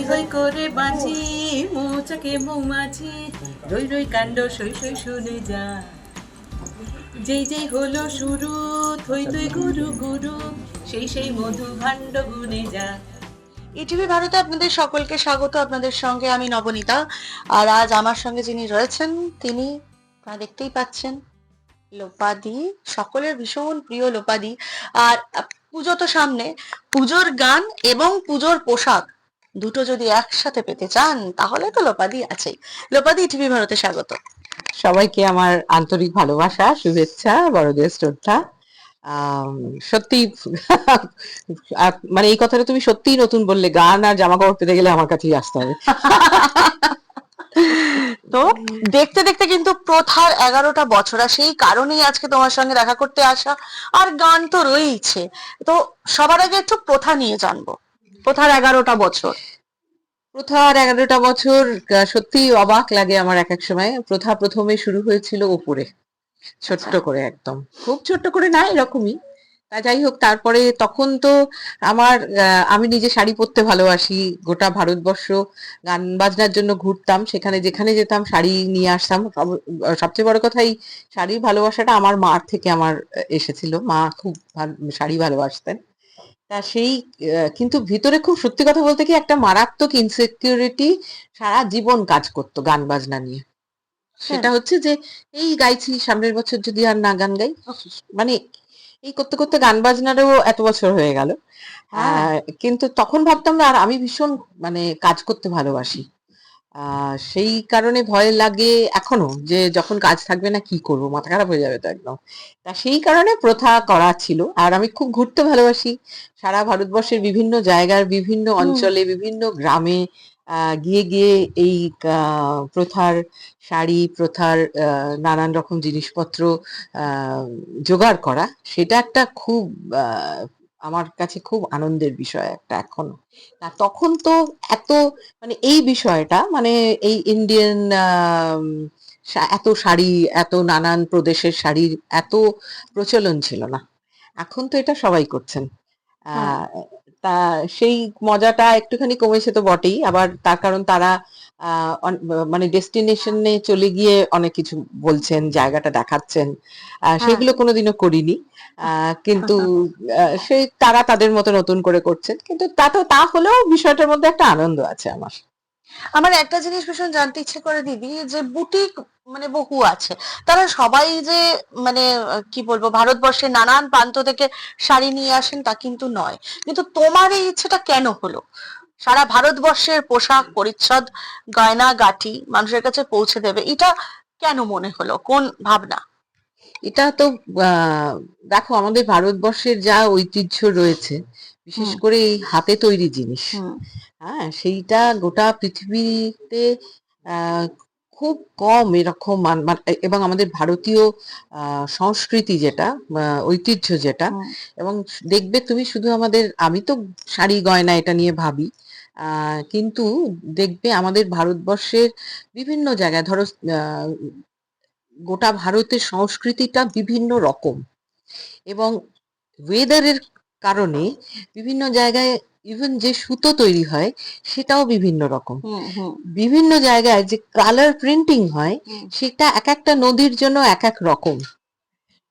হই হই করে বাঁচি মৌচাকে মৌমাছি রই রই কাণ্ড, সই সই শুনে যা। যেই যেই হলো শুরু, থই থই গুরু গুরু, সেই সেই মধু ভাণ্ড গুনে যা। ইটিভি ভারতে আপনাদের সকলকে স্বাগত। আপনাদের সঙ্গে আমি নবনীতা। আর আজ আমার সঙ্গে যিনি রয়েছেন, তিনি আপনারা দেখতেই পাচ্ছেন, লোপাদি, সকলের ভীষণ প্রিয় লোপাদি। আর পুজো তো সামনে, পুজোর গান এবং পুজোর পোশাক। দুটো যদি একসাথে পেতে চান তাহলে তো লোপাদি আছেই। লোপাদি টিভি ভারতে স্বাগত। সবাইকে আমার আন্তরিক ভালোবাসা শুভেচ্ছা বড়দের শ্রদ্ধা। সত্যি মানে এই কথাটা তুমি সত্যিই নতুন বললে গান আর জামা কাপড় পেতে গেলে আমার কাছেই আসতে হবে। তো দেখতে দেখতে কিন্তু প্রথার এগারোটা বছর আর সেই কারণেই আজকে তোমার সঙ্গে দেখা করতে আসা আর গান তো রয়েইছে। তো সবার আগে একটু প্রথা নিয়ে জানব। প্রথার এগারোটা বছর। প্রথার এগারোটা বছর সত্যি অবাক লাগে আমার এক এক সময়। প্রথা প্রথমে শুরু হয়েছিল ওপরে ছোট্ট করে একদম। খুব ছোট্ট করে না এরকমই। তা যাই হোক তারপরে তখন তো আমার আমি নিজে শাড়ি পরতে ভালোবাসি। গোটা ভারতবর্ষ গান বাজনার জন্য ঘুরতাম। সেখানে যেখানে যেতাম শাড়ি নিয়ে আসতাম। সব- সবচেয়ে বড় কথা এই শাড়ির ভালোবাসাটা আমার মার থেকে আমার এসেছিল। মা খুব শাড়ি ভালোবাসতেন। তা সেই কিন্তু ভিতরে খুব সত্যি কথা বলতে কি একটা মারাত্মক ইনসিকিউরিটি সারা জীবন কাজ করতো গান বাজনা নিয়ে। সেটা হচ্ছে যে এই গাইছি সামনের বছর যদি আর না গান গাই মানে এই করতে করতে গান বাজনারও এত বছর হয়ে গেল। হ্যাঁ। আহ, কিন্তু তখন ভাবতাম না আর আমি ভীষণ মানে কাজ করতে ভালোবাসি। সেই কারণে ভয় লাগে এখনও যে যখন কাজ থাকবে না কি করব মাথা খারাপ হয়ে যাবে তো একদম। তা সেই কারণে প্রথা করা ছিল আর আমি খুব ঘুরতে ভালোবাসি। সারা ভারতবর্ষের বিভিন্ন জায়গার বিভিন্ন অঞ্চলে বিভিন্ন গ্রামে গিয়ে গিয়ে এই প্রথার শাড়ি প্রথার নানান রকম জিনিসপত্র জোগাড় করা সেটা একটা খুব আমার কাছে খুব আনন্দের বিষয় একটা এখনও। তা তখন তো এত মানে এই বিষয়টা মানে এই ইন্ডিয়ান এত শাড়ি এত নানান প্রদেশের শাড়ির এত প্রচলন ছিল না। এখন তো এটা সবাই করছেন। তা সেই মজাটা একটুখানি কমেছে তো বটেই আবার তার কারণ তারা মানে ডেস্টিনেশনে চলে গিয়ে অনেক কিছু বলছেন জায়গাটা দেখাচ্ছেন। আহ, সেগুলো কোনোদিনও করিনি। আহ, কিন্তু আহ, সেই তারা তাদের মতো নতুন করে করছেন। কিন্তু তা তো তা হলেও বিষয়টার মধ্যে একটা আনন্দ আছে আমার। আমার একটা জিনিস ভীষণ জানতে ইচ্ছে করে দিদি যে বুটিক মানে বহু আছে। তারা সবাই যে মানে কি বলব ভারতবর্ষের নানান প্রান্ত থেকে শাড়ি নিয়ে আসেন তা কিন্তু নয়। কিন্তু তোমার এই ইচ্ছেটা কেন হলো? সারা ভারতবর্ষের পোশাক পরিচ্ছদ গয়না গাটি মানুষের কাছে পৌঁছে দেবে। এটা কেন মনে হলো? কোন ভাবনা? এটা তো দেখো আমাদের ভারতবর্ষের যা ঐতিহ্য রয়েছে বিশেষ করে এই হাতে তৈরি জিনিস হ্যাঁ সেইটা গোটা পৃথিবীতে আহ, খুব কম এরকম এবং আমাদের ভারতীয় আহ, সংস্কৃতি যেটা ঐতিহ্য যেটা এবং দেখবে তুমি শুধু আমাদের আমি তো শাড়ি গয়না এটা নিয়ে ভাবি কিন্তু দেখবে আমাদের ভারতবর্ষের বিভিন্ন জায়গায় ধরো গোটা ভারতের সংস্কৃতিটা বিভিন্ন রকম এবং ওয়েদারের কারণে বিভিন্ন জায়গায় ইভেন যে সুতো তৈরি হয় সেটাও বিভিন্ন রকম। বিভিন্ন জায়গায় যে কালার প্রিন্টিং হয় সেটা এক একটা নদীর জন্য এক এক রকম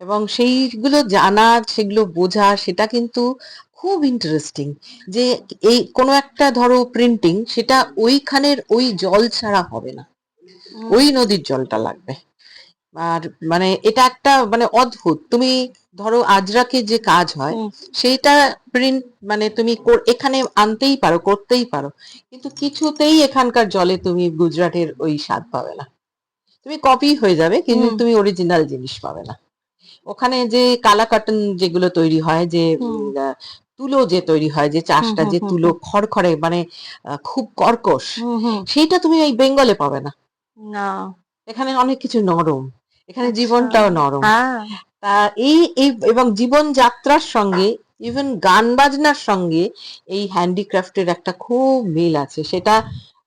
এবং সেইগুলো জানা সেগুলো বোঝা সেটা কিন্তু খুব ইন্টারেস্টিং যে এই কোনো একটা ধরো প্রিন্টিং সেটা ওইখানের ওই জল ছাড়া হবে না। ওই নদীর জলটা লাগবে। আর মানে এটা একটা মানে অদ্ভুত। তুমি ধরো আজরাকে যে কাজ হয়। সেইটা প্রিন্ট মানে তুমি এখানে আনতেই পারো করতেই পারো। কিন্তু কিছুতেই এখানকার জলে তুমি গুজরাটের ওই স্বাদ পাবে না। তুমি কপি হয়ে যাবে কিন্তু তুমি অরিজিনাল জিনিস পাবে না। ওখানে যে কালা কাটন যেগুলো তৈরি হয় যে তুলো যে তৈরি হয় যে চাষটা যে তুলো খড়খড়ে মানে খুব কর্কশ সেইটা তুমি এই বেঙ্গলে পাবে না। না। এখানে অনেক কিছু নরম এখানে আচ্ছা। জীবনটাও নরম। হ্যাঁ। তা এই এই এবং জীবন যাত্রার সঙ্গে ইভেন গান বাজনার সঙ্গে এই হ্যান্ডিক্রাফটের একটা খুব মিল আছে। সেটা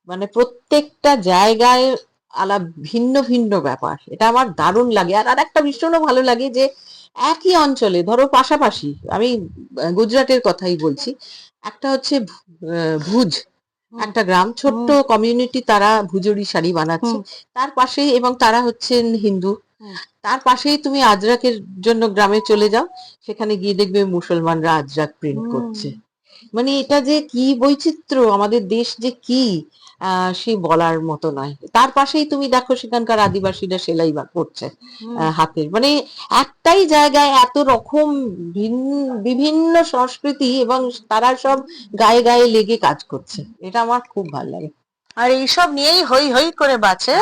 মানে প্রত্যেকটা জায়গায় আলা ভিন্ন ভিন্ন ব্যাপার। এটা আমার দারুণ লাগে। আর আর একটা ভীষণও ভালো লাগে যে একই অঞ্চলে ধরো পাশাপাশি আমি গুজরাটের কথাই বলছি। একটা হচ্ছে ভুজ একটা গ্রাম ছোট্ট কমিউনিটি তারা ভুজুরি শাড়ি বানাচ্ছে। তার পাশেই এবং তারা হচ্ছেন হিন্দু। তার পাশেই তুমি আজরাকের জন্য গ্রামে চলে যাও। সেখানে গিয়ে দেখবে মুসলমানরা আজরাক প্রিন্ট করছে। মানে এটা যে কি বৈচিত্র্য আমাদের দেশ যে কি? সে বলার মতো নয়। তার পাশেই তুমি দেখো সেখানকার আদিবাসীরা সেলাই বা করছে হাতের। মানে একটাই জায়গায় এত রকম ভিন্ন বিভিন্ন সংস্কৃতি এবং তারা সব গায়ে গায়ে লেগে কাজ করছে। এটা আমার খুব ভালো লাগে। আর এইসব নিয়েই হই হই করে বাঁচে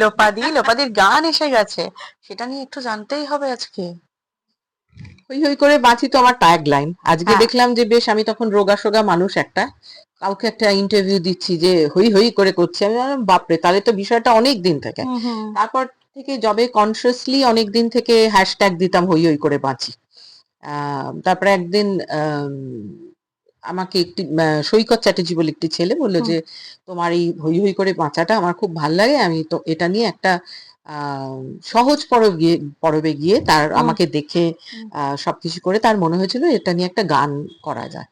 লোপাদি লোপাদির গান এসে গেছে। সেটা নিয়ে একটু জানতেই হবে আজকে। হই হই করে বাঁচি তো আমার ট্যাগ লাইন আজকে হ্যাঁ। দেখলাম যে বেশ আমি তখন রোগা সোগা মানুষ একটা। কাউকে একটা ইন্টারভিউ দিচ্ছি যে হই হই করে করছি। আমি বাপরে তাহলে তো বিষয়টা অনেক দিন থেকে। তারপর থেকে জবে কনসিয়াসলি অনেক দিন থেকে হ্যাশট্যাগ দিতাম হই হই করে বাঁচি। আহ, তারপরে একদিন আম, আমাকে একটি আহ, সৈকত চ্যাটার্জি বলে একটি ছেলে বলল হুম। যে তোমার এই হই হই করে বাঁচাটা আমার খুব ভালো লাগে। আমি তো এটা নিয়ে একটা আহ, সহজ পরব গিয়ে পরবে গিয়ে তার আমাকে দেখে। আহ, সবকিছু করে তার মনে হয়েছিল এটা নিয়ে একটা গান করা যায়।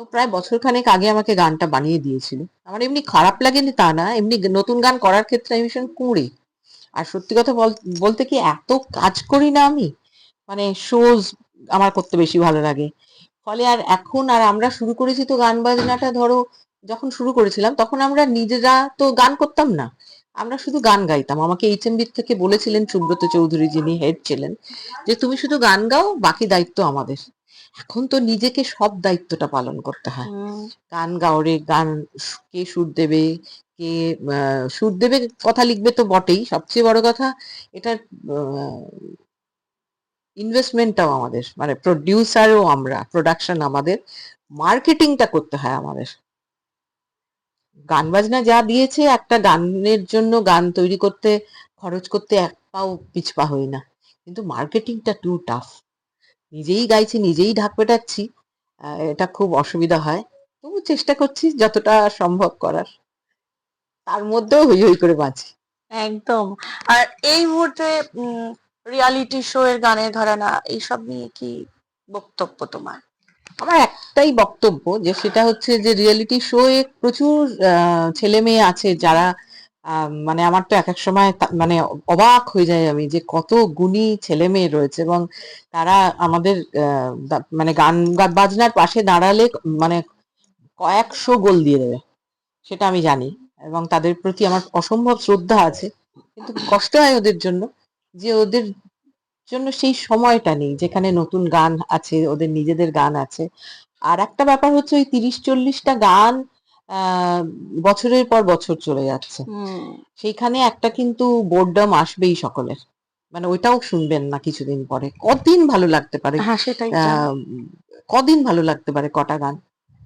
তো প্রায় বছর খানেক আগে আমাকে গানটা বানিয়ে দিয়েছিল। আমার এমনি খারাপ লাগেনি তা না, এমনি নতুন গান করার ক্ষেত্রে আমি ভীষণ কুঁড়ি। আর সত্যি কথা বল- বলতে কি এত কাজ করি না আমি? মানে শোজ আমার করতে বেশি ভালো লাগে। ফলে আর এখন আর আমরা শুরু করেছি তো গান বাজনাটা, ধরো যখন শুরু করেছিলাম তখন আমরা নিজেরা তো গান করতাম না। আমরা শুধু গান গাইতাম। আমাকে এইচএমবি থেকে বলেছিলেন সুব্রত চৌধুরী যিনি হেড ছিলেন যে, তুমি শুধু গান গাও, বাকি দায়িত্ব আমাদের। এখন তো নিজেকে সব দায়িত্বটা পালন করতে হয়। গান গাওরে গান কে সুর দেবে কে আহ, সুর দেবে কথা লিখবে তো বটেই। সবচেয়ে বড় কথা এটার ইনভেস্টমেন্টটাও আমাদের মানে প্রডিউসারও আমরা প্রোডাকশন আমাদের মার্কেটিংটা করতে হয় আমাদের। গান বাজনা যা দিয়েছে একটা গানের জন্য গান তৈরি করতে খরচ করতে এক পাও পিছপা হই না। কিন্তু মার্কেটিংটা টু টাফ নিজেই গাইছি নিজেই ঢাক পেটাচ্ছি এটা খুব অসুবিধা হয়। তবু চেষ্টা করছি যতটা সম্ভব করার। তার মধ্যেও হই হই করে বাঁচি। একদম। আর এই মুহূর্তে রিয়ালিটি শো এর গানের ঘরানা এইসব নিয়ে কি বক্তব্য তোমার? আমার একটাই বক্তব্য যে সেটা হচ্ছে যে রিয়েলিটি শো এ প্রচুর ছেলে মেয়ে আছে যারা মানে আমার তো এক এক সময় মানে অবাক হয়ে যায় আমি যে কত গুণী ছেলে মেয়ে রয়েছে এবং তারা আমাদের মানে গান বাজনার পাশে দাঁড়ালে মানে কয়েকশো গোল দিয়ে দেবে, সেটা আমি জানি এবং তাদের প্রতি আমার অসম্ভব শ্রদ্ধা আছে। কিন্তু কষ্ট হয় ওদের জন্য যে ওদের জন্য সেই সময়টা নেই যেখানে নতুন গান আছে, ওদের নিজেদের গান আছে। আর একটা ব্যাপার হচ্ছে ওই তিরিশ, চল্লিশটা গান বছরের পর বছর চলে যাচ্ছে। সেইখানে একটা কিন্তু বোর্ডম আসবেই সকলের। মানে ওইটাও শুনবেন না কিছুদিন পরে। কদিন ভালো লাগতে পারে। হ্যাঁ কদিন ভালো লাগতে পারে কটা গান।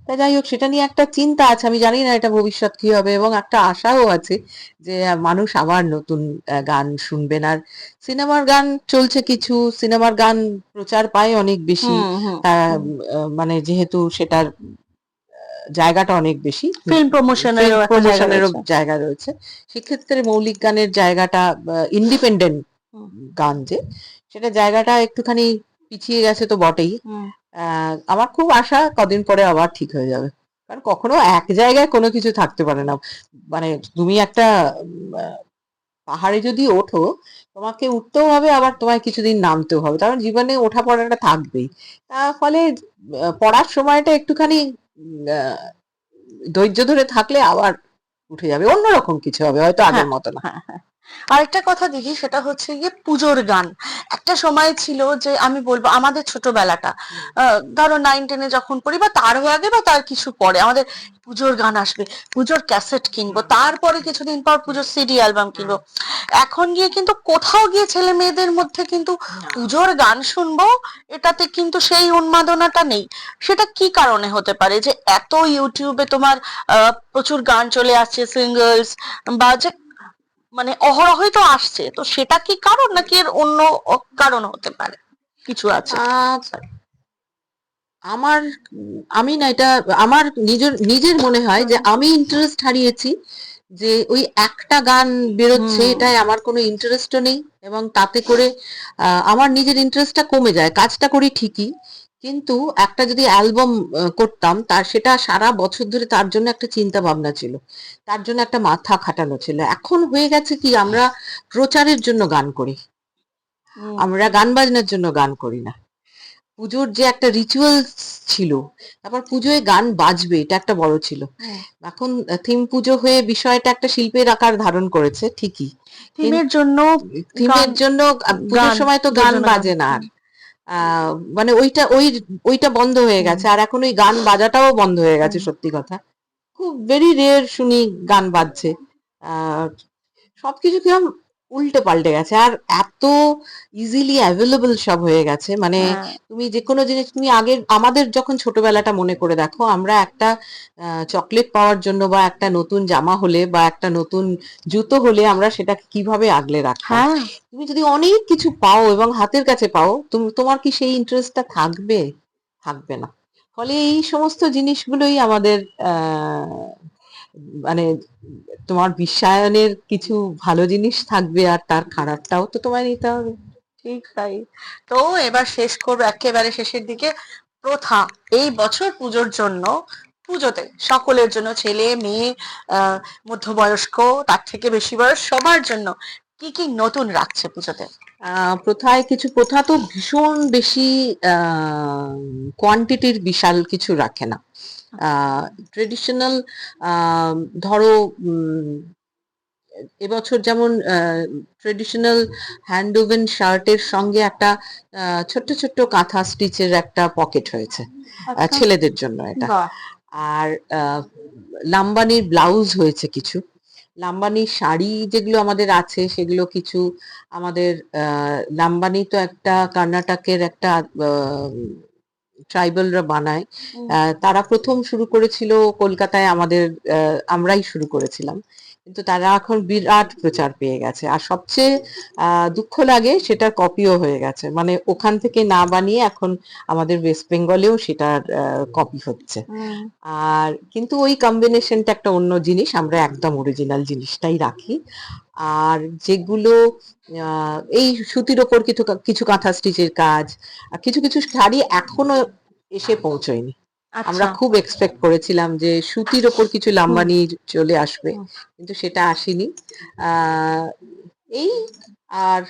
তা যাই হোক সেটা নিয়ে একটা চিন্তা আছে। আমি জানি না এটা ভবিষ্যৎ কি হবে এবং একটা আশাও আছে যে মানুষ আবার নতুন গান শুনবেন আর সিনেমার গান চলছে কিছু। সিনেমার গান প্রচার পায় অনেক বেশি। মানে যেহেতু সেটার জায়গাটা অনেক বেশি। ফিল্ম প্রমোশনেরও প্রমোশনেরও জায়গা রয়েছে। সেক্ষেত্রে মৌলিক গানের জায়গাটা ইন্ডিপেন্ডেন্ট গান যে সেটা জায়গাটা একটুখানি পিছিয়ে গেছে তো বটেই। আমার খুব আশা কদিন পরে আবার ঠিক হয়ে যাবে। কারণ কখনো এক জায়গায় কোনো কিছু থাকতে পারে না। মানে তুমি একটা পাহাড়ে যদি ওঠো তোমাকে উঠতেও হবে আবার তোমায় কিছুদিন নামতেও হবে। কারণ জীবনে ওঠা পড়াটা থাকবেই। তার ফলে পড়ার সময়টা একটুখানি ধৈর্য ধরে থাকলে আবার উঠে যাবে। অন্যরকম কিছু হবে হয়তো আগের হ্যাঁ, মতো না। আরেকটা কথা দিদি সেটা হচ্ছে গিয়ে পুজোর গান। একটা সময় ছিল যে আমি বলব আমাদের ছোটবেলাটা। ধরো নাইন টেনে যখন পড়ি বা তারও আগে বা তার কিছু পরে আমাদের পুজোর গান আসবে পুজোর ক্যাসেট কিনবো তারপরে কিছুদিন পর পুজোর সিডি অ্যালবাম কিনবো। এখন গিয়ে কিন্তু কোথাও গিয়ে ছেলে মেয়েদের মধ্যে কিন্তু পুজোর গান শুনব এটাতে কিন্তু সেই উন্মাদনাটা নেই। সেটা কি কারণে হতে পারে? যে এত ইউটিউবে তোমার আহ, প্রচুর গান চলে আসছে সিঙ্গলস বা যে মানে অহরহই তো আসছে। তো সেটা কি কারণ নাকি এর অন্য কারণ হতে পারে? কিছু আছে। আহ, আমার আমি না এটা আমার নিজের নিজের মনে হয় যে আমি ইন্টারেস্ট হারিয়েছি যে ওই একটা গান বেরোচ্ছে। এটাই আমার কোনো ইন্টারেস্টও নেই এবং তাতে করে আহ, আমার নিজের ইন্টারেস্টটা কমে যায়। কাজটা করি ঠিকই কিন্তু একটা যদি অ্যালবাম করতাম তার সেটা সারা বছর ধরে তার জন্য একটা চিন্তা ভাবনা ছিল। তার জন্য একটা মাথা খাটানো ছিল। এখন হয়ে গেছে কি আমরা প্রচারের জন্য গান করি। আমরা গান বাজনার জন্য গান করি না। পুজোর যে একটা রিচুয়াল ছিল তারপর পুজোয় গান বাজবে এটা একটা বড় ছিল। এখন থিম পুজো হয়ে বিষয়টা একটা শিল্পের আকার ধারণ করেছে ঠিকই। থিমের জন্য থিমের জন্য পুজোর সময় তো গান বাজে না আর। মানে ওইটা, ওই, ওইটা বন্ধ হয়ে গেছে। আর এখন ওই গান বাজাটাও বন্ধ হয়ে গেছে, সত্যি কথা। খুব ভেরি রেয়ার শুনি গান বাজছে। সবকিছু কিরম উল্টে পাল্টে গেছে। আর এত ইজিলি অ্যাভেলেবল সব হয়ে গেছে। মানে হ্যাঁ, তুমি যে কোনো জিনিস তুমি আগে আমাদের যখন ছোটবেলাটা মনে করে দেখো আমরা একটা চকলেট পাওয়ার জন্য বা একটা নতুন জামা হলে বা একটা নতুন জুতো হলে আমরা সেটা কীভাবে আগলে রাখতাম? হ্যাঁ। তুমি যদি অনেক কিছু পাও এবং হাতের কাছে পাও তুমি তোমার কি সেই ইন্টারেস্টটা থাকবে? থাকবে না। ফলে এই সমস্ত জিনিসগুলোই আমাদের আহ, মানে তোমার বিশ্বায়নের কিছু ভালো জিনিস থাকবে আর তার খারাপটাও তো তোমায় নিতে হবে। ঠিক তাই। তো এবার শেষ করব একেবারে শেষের দিকে। প্রথা, এই বছর পুজোর জন্য, পুজোতে সকলের জন্য, ছেলে, মেয়ে মধ্যবয়স্ক, তার থেকে বেশি বয়স, সবার জন্য কি কি নতুন রাখছে পুজোতে? প্রথায় কিছু, প্রথা তো ভীষণ বেশি কোয়ান্টিটির বিশাল কিছু রাখে না। ট্রেডিশনাল ধরো উম, এবছর যেমন ট্রেডিশনাল হ্যান্ড ওভেন শার্টের সঙ্গে একটা ছোট্ট ছোট্ট কাঁথা স্টিচের একটা পকেট হয়েছে আহ, ছেলেদের জন্য এটা। আর আহ, লাম্বানির ব্লাউজ হয়েছে কিছু। লাম্বানির শাড়ি যেগুলো আমাদের আছে সেগুলো কিছু আমাদের আহ, লাম্বানি তো একটা কর্ণাটকের একটা ট্রাইবালরা বানায়। তারা প্রথম শুরু করেছিল কলকাতায় আমাদের আহ, আমরাই শুরু করেছিলাম। কিন্তু তারা এখন বিরাট প্রচার পেয়ে গেছে। আর সবচেয়ে আহ, দুঃখ লাগে সেটার কপিও হয়ে গেছে। মানে ওখান থেকে না বানিয়ে এখন আমাদের ওয়েস্ট বেঙ্গলেও সেটার কপি হচ্ছে। আর কিন্তু ওই কম্বিনেশনটা একটা অন্য জিনিস। আমরা একদম অরিজিনাল জিনিসটাই রাখি। আর যেগুলো আহ, এই সুতির ওপর কিছু কিছু কাঁথা স্টিচের কাজ আর কিছু কিছু শাড়ি এখনও এসে পৌঁছয়নি। আমরা আচ্ছা খুব এক্সপেক্ট করেছিলাম যে সুতির ওপর কিছু লাম্বানি চলে আসবে কিন্তু সেটা আসেনি। আহ, এই আর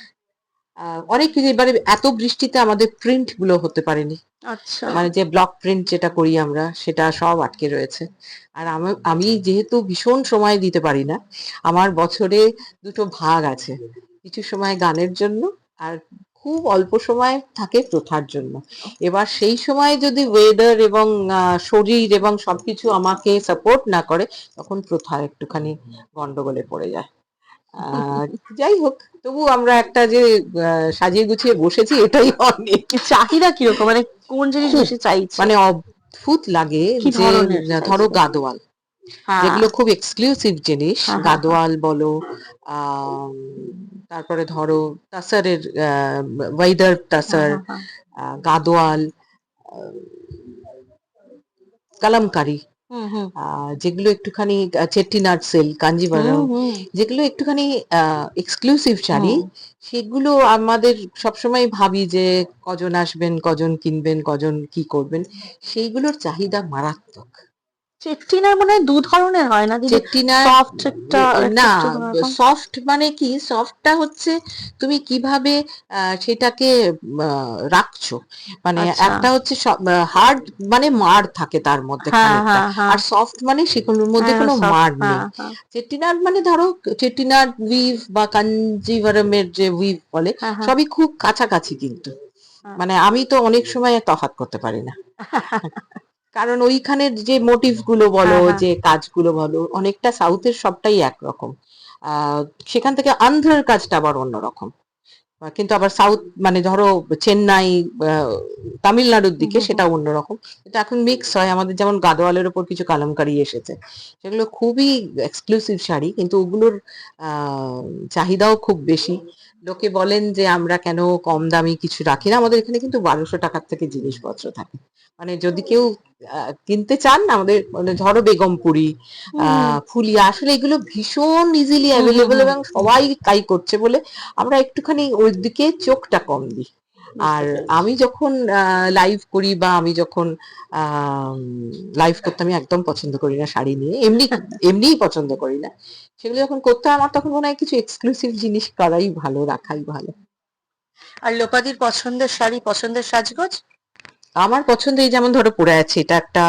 অনেক কিছু এবারে এত বৃষ্টিতে আমাদের প্রিন্টগুলো হতে পারেনি। আচ্ছা। মানে যে ব্লক প্রিন্ট যেটা করি আমরা সেটা সব আটকে রয়েছে। আর আমি আমি যেহেতু ভীষণ সময় দিতে পারি না আমার বছরে দুটো ভাগ আছে। কিছু সময় গানের জন্য আর খুব অল্প সময় থাকে প্রথার জন্য। এবার সেই সময় যদি ওয়েদার এবং শরীর এবং সবকিছু আমাকে সাপোর্ট না করে তখন প্রথা একটুখানি গন্ডগোলে পড়ে যায়। আহ, যাই হোক তবু আমরা একটা যে সাজিয়ে গুছিয়ে বসেছি এটাই অনেক চাহিদা কীরকম? মানে কোন জিনিস বেশি চাইছে? মানে অদ্ভুত লাগে যে ধরো গাদোয়াল। হ্যাঁ, যেগুলো খুব এক্সক্লুসিভ জিনিস। হ্যাঁ, হ্যাঁ, গাদোয়াল বলো তারপরে ধরো তাসারের ওয়েদার তাসার আহ, গাদোয়াল কালামকারি। হুম, হুম, আহ, যেগুলো একটুখানি চেট্টিনাট সেল কাঞ্জিভারম হুম, হুম, যেগুলো একটুখানি এক্সক্লুসিভ শাড়ি হুম। সেগুলো আমাদের সবসময় ভাবি যে কজন আসবেন কজন কিনবেন কজন কি করবেন সেইগুলোর চাহিদা মারাত্মক। চেট্টিনার মনে হয় দু ধরনের হয় না দিদি? চেট্টিনার সফট একটা না সফট মানে কি? সফটটা হচ্ছে তুমি কীভাবে সেটাকে রাখছো? মানে আচ্ছা। একটা হচ্ছে হার্ড মানে মার থাকে তার মধ্যে হ্যাঁ হ্যাঁ হ্যাঁ। আর সফট মানে সেগুলোর মধ্যে কোনো soft, মার নেই। হ্যাঁ, মানে ধরো চেট্টিনাড উইভ বা কাঞ্জিভারমের যে উইভ বলে। সবই খুব কাছাকাছি কিন্তু। মানে আমি তো অনেক সময় তফাৎ করতে পারি না। কারণ ওইখানের যে মোটিভগুলো বলো হ্যাঁ, হ্যাঁ। যে কাজগুলো বলো অনেকটা সাউথের সবটাই একরকম। আহ সেখান থেকে আন্ধ্রের কাজটা আবার অন্যরকম। কিন্তু আবার সাউথ মানে ধরো চেন্নাই আহ, তামিলনাড়ুর দিকে। সেটা অন্যরকম। এটা এখন মিক্স হয় আমাদের যেমন গাদোয়ালের ওপর কিছু কালামকারি এসেছে। সেগুলো খুবই এক্সক্লুসিভ শাড়ি কিন্তু ওগুলোর আহ চাহিদাও খুব বেশি। লোকে বলেন যে আমরা কেন কম দামি কিছু রাখি না? আমাদের এখানে কিন্তু বারোশো টাকার থেকে জিনিসপত্র থাকে। মানে যদি কেউ কিনতে চান না আমাদের মানে ধরো বেগমপুরি আহ ফুলিয়া আসলে এগুলো ভীষণ ইজিলি অ্যাভেলেবল এবং সবাই তাই করছে বলে আমরা একটুখানি ওই দিকে চোখটা কম দিই। আর আমি যখন লাইভ করি বা আমি যখন লাইভ করতে আমি একদম পছন্দ করি না শাড়ি নিয়ে এমনি এমনিই পছন্দ করি না। সেগুলো যখন করতে হয় আমার তখন মনে হয় কিছু এক্সক্লুসিভ জিনিস করাই ভালো রাখাই ভালো। আর লোপাদির পছন্দের শাড়ি পছন্দের সাজগোজ? আমার পছন্দ এই যেমন ধরো পরে আছে এটা একটা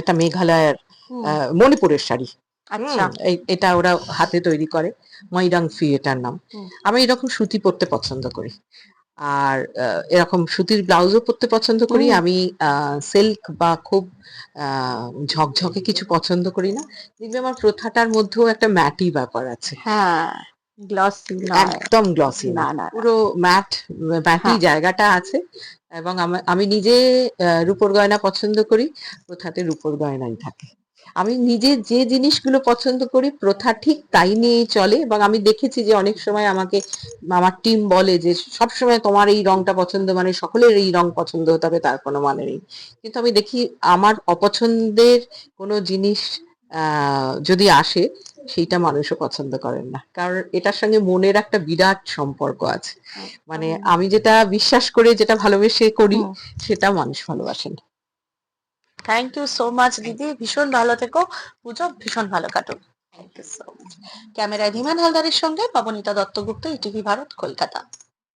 এটা মেঘালয়ের মণিপুরের শাড়ি। আচ্ছা। এটা ওরা হাতে তৈরি করে। ময়রাং ফি এটার নাম। আমি এরকম সুতি পরতে পছন্দ করি। আর এরকম সুতির ব্লাউজও পরতে পছন্দ করি। আমি সিল্ক বা খুব ঝকঝকে কিছু পছন্দ করি না। দেখবে আমার প্রথাটার মধ্যেও একটা ম্যাটি ব্যাপার আছে। হ্যাঁ গ্লসি একদম গ্লসি না। পুরো ম্যাট ম্যাটি হ্যাঁ। জায়গাটা আছে। এবং আমি নিজে রূপোর গয়না পছন্দ করি। প্রথাতে রূপোর গয়নাই থাকে। আমি নিজে যে জিনিসগুলো পছন্দ করি প্রথা ঠিক তাই নিয়েই চলে। এবং আমি দেখেছি যে অনেক সময় আমাকে আমার টিম বলে যে সব সময় তোমার এই রংটা পছন্দ মানে সকলের এই রং পছন্দ হতে হবে তার কোনো মানে নেই। কিন্তু আমি দেখি আমার অপছন্দের কোনো জিনিস আহ, যদি আসে সেইটা মানুষও পছন্দ করেন না। কারণ এটার সঙ্গে মনের একটা বিরাট সম্পর্ক আছে। মানে আমি যেটা বিশ্বাস করে যেটা ভালোবেসে করি সেটা মানুষ ভালোবাসেন থ্যাংক ইউ সো মাচ দিদি। ভীষণ ভালো থেকো। পুজো ভীষণ ভালো কাটুক। থ্যাংক ইউ সো মাচ ক্যামেরায় ধীমান হালদারের সঙ্গে পাবনিতা দত্তগুপ্ত ইটিভি ভারত কলকাতা।